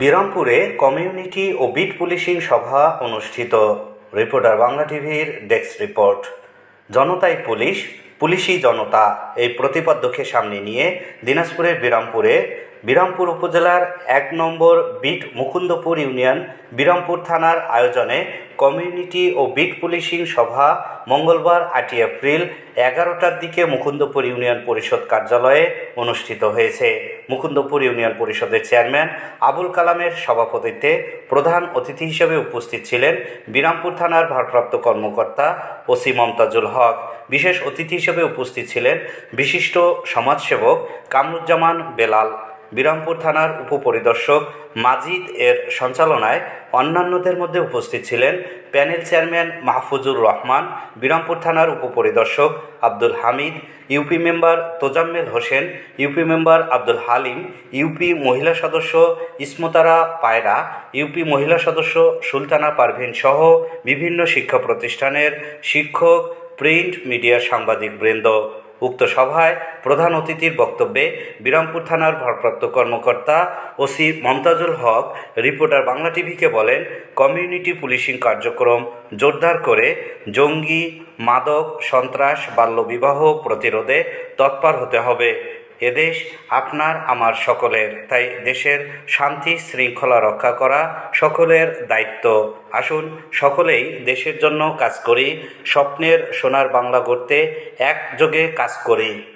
বিরামপুরে community ও beat policing সভা অনুষ্ঠিত। রিপোর্টার বাংলা টিভির ডেস্ক রিপোর্ট। জনতাই পুলিশ, পুলিশি জনতা এই প্রতিপাদ্যকে সামনে নিয়ে দিনাজপুরের বিরামপুরে, বিরামপুর উপজেলার এক নম্বর বিট মুকুন্দপুর ইউনিয়ন, বিরামপুর থানার আয়োজনে কমিউনিটি ও বিট পুলিশিং সভা মঙ্গলবার আটই এপ্রিল এগারোটার দিকে মুকুন্দপুর ইউনিয়ন পরিষদ কার্যালয়ে অনুষ্ঠিত হয়েছে। মুকুন্দপুর ইউনিয়ন পরিষদের চেয়ারম্যান আবুল কালামের সভাপতিত্বে প্রধান অতিথি হিসেবে উপস্থিত ছিলেন বিরামপুর থানার ভারপ্রাপ্ত কর্মকর্তা ওসি মমতাজুল হক। বিশেষ অতিথি হিসেবে উপস্থিত ছিলেন বিশিষ্ট সমাজসেবক কামরুজ্জামান বেলাল। বিরামপুর থানার উপপরিদর্শক মাজিদ এর সঞ্চালনায় অন্যান্যদের মধ্যে উপস্থিত ছিলেন প্যানেল চেয়ারম্যান মাহফুজুর রহমান, বিরামপুর থানার উপপরিদর্শক Abdul Hamid, UP member Tozammel Hossain, UP member Abdul Halim, UP মহিলা সদস্য ইসমতারা পায়রা, ইউপি মহিলা সদস্য সুলতানা পারভিন সহ বিভিন্ন শিক্ষা প্রতিষ্ঠানের শিক্ষক, প্রিন্ট মিডিয়া সাংবাদিক বৃন্দ। উক্ত সভায় প্রধান অতিথির বক্তব্যে বিরামপুর থানার ভারপ্রাপ্ত কর্মকর্তা ওসি মমতাজুল হক, রিপোর্টার বাংলা টিভিকে বলেন, কমিউনিটি পুলিশিং কার্যক্রম জোরদার করে জঙ্গি, মাদক, সন্ত্রাস, বাল্যবিবাহ প্রতিরোধে তৎপর হতে হবে। এদেশ আপনার, আমার সকলের। তাই দেশের শান্তি শৃঙ্খলা রক্ষা করা সকলের দায়িত্ব। আসুন, সকলেই দেশের জন্য কাজ করি, স্বপ্নের সোনার বাংলা গড়তে একযোগে কাজ করি।